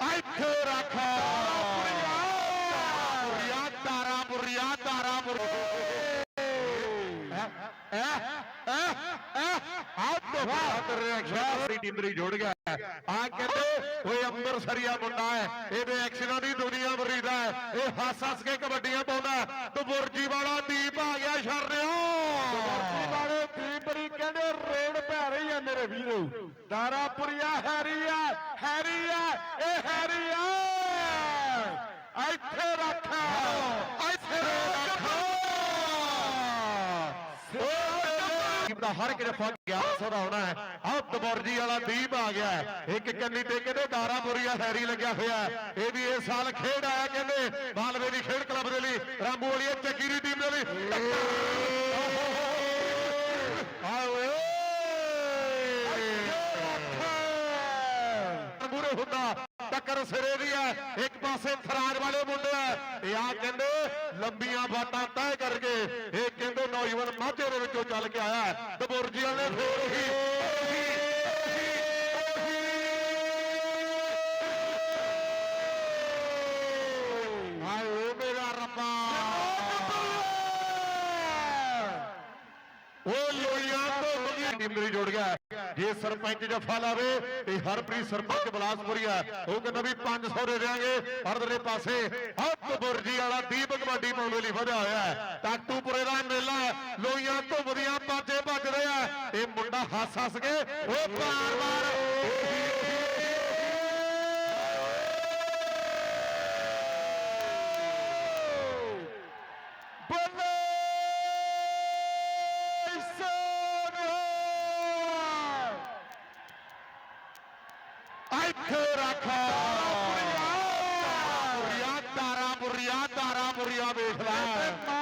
ਇੱਥੇ ਰੱਖ। ਬੁਰੀਆ ਤਾਰਾ ਬੁਰੀਆ ਤਾਰਾ ਸਾਰੀ ਟੀਮ ਦੀ ਜੁੜ ਗਿਆ। ਆ ਕਹਿੰਦੇ, ਓਏ ਅੰਮ੍ਰਿਤਸਰੀਆ ਮੁੰਡਾ ਹੈ ਇਹਦੇ ਐਕਸੀਡੈਂਟ ਦੀ ਦੁਨੀਆ ਮਰੀਦਾ ਹੈ ਇਹ ਹੱਸ ਹੱਸ ਕੇ ਕਬੱਡੀਆਂ ਪਾਉਂਦਾ ਤੂੰ ਬੁਰਜੀ ਵਾਲਾ ਪੈ ਰਹੀ ਆ ਮੇਰੇ ਵੀਰੋ ਦਾਰਾਪੁਰੀਆ ਹੈਰੀ ਆ ਹੈਰੀ ਆ ਇਹ ਹੈਰੀ ਆ ਇੱਥੇ ਰੱਖ ਇੱਥੇ ਰੱਖ ਦਾ ਹਰ ਕਿਤੇ ਫੱਕ ਗਿਆ ਸੋਦਾ ਹੋਣਾ ਹੈ ਆਹ ਦਬਰਜੀ ਵਾਲਾ ਦੀਪ ਆ ਗਿਆ ਹੈ। ਇੱਕ ਕੰਨੀ ਤੇ ਕਹਿੰਦੇ ਦਾਰਾਪੁਰੀਆ ਹੈਰੀ ਲੱਗਿਆ ਹੋਇਆ ਹੈ। ਇਹ ਵੀ ਇਸ ਸਾਲ ਖੇਡ ਆਇਆ ਕਹਿੰਦੇ ਮਾਲਵੇ ਦੀ ਖੇਡ ਕਲੱਬ ਦੇ ਲਈ ਰਾਮੂ ਵਾਲੀ ਚੱਕੀ ਦੀ ਟੀਮ ਦੇ ਲਈ ਆਏ ਮੂਰੇ ਹੁੰਦਾ। ਟੱਕਰ ਸਿਰੇ ਦੀ ਹੈ। ਇੱਕ ਪਾਸੇ ਥਰਾਜ ਵਾਲੇ ਮੁੰਡੇ ਆ। ਇਹ ਆ ਕਹਿੰਦੇ ਲੰਬੀਆਂ ਬਾਟਾਂ ਤੈਅ ਕਰਕੇ ਇਹ ਕਹਿੰਦੇ ਨੌਜਵਾਨ ਮਾਝੇ ਦੇ ਵਿੱਚੋਂ ਚੱਲ ਕੇ ਆਇਆ ਬੁਰਜੀ ਵਾਲੇ ਫੇਰ ਹੀ ਹਾਏ ਓ ਮੇਰਾ ਰੱਬਾ। ਉਹ ਵਧੀਆ ਟੀਮ ਦੇ ਜੁੜ ਗਿਆ ਜੇ ਸਰਪੰਚ ਜਫਾ ਲਾਵੇ, ਤੇ ਹਰਪ੍ਰੀਤ ਸਰਪੰਚ ਬਲਾਸਪੁਰੀਆ ਉਹ ਕਹਿੰਦਾ ਵੀ 500 ਦੇ ਦੇਾਂਗੇ ਹਰਦਲੇ ਪਾਸੇ ਹੱਥ ਬੁਰਜੀ ਵਾਲਾ ਦੀਪ ਕਬੱਡੀ ਪਾਉਣ ਲਈ ਵਧਿਆ ਹੋਇਆ ਹੈ। ਟਾਟੂਪੁਰੇ ਦਾ ਮੇਲਾ ਹੈ। ਲੋਈਆਂ ਤੋਂ ਵਧੀਆ ਬਾਜੇ ਵੱਜਦੇ ਆ ਇਹ ਮੁੰਡਾ ਹੱਸ ਹੱਸ ਕੇ, ਉਹ ਬਾਰ ਇੱਥੇ ਰੱਖ ਬੁਰੀਆ ਤਾਰਾ ਬੁਰੀਆ ਤਾਰਾ ਬੁਰੀਆ ਵੇਖ ਲੈ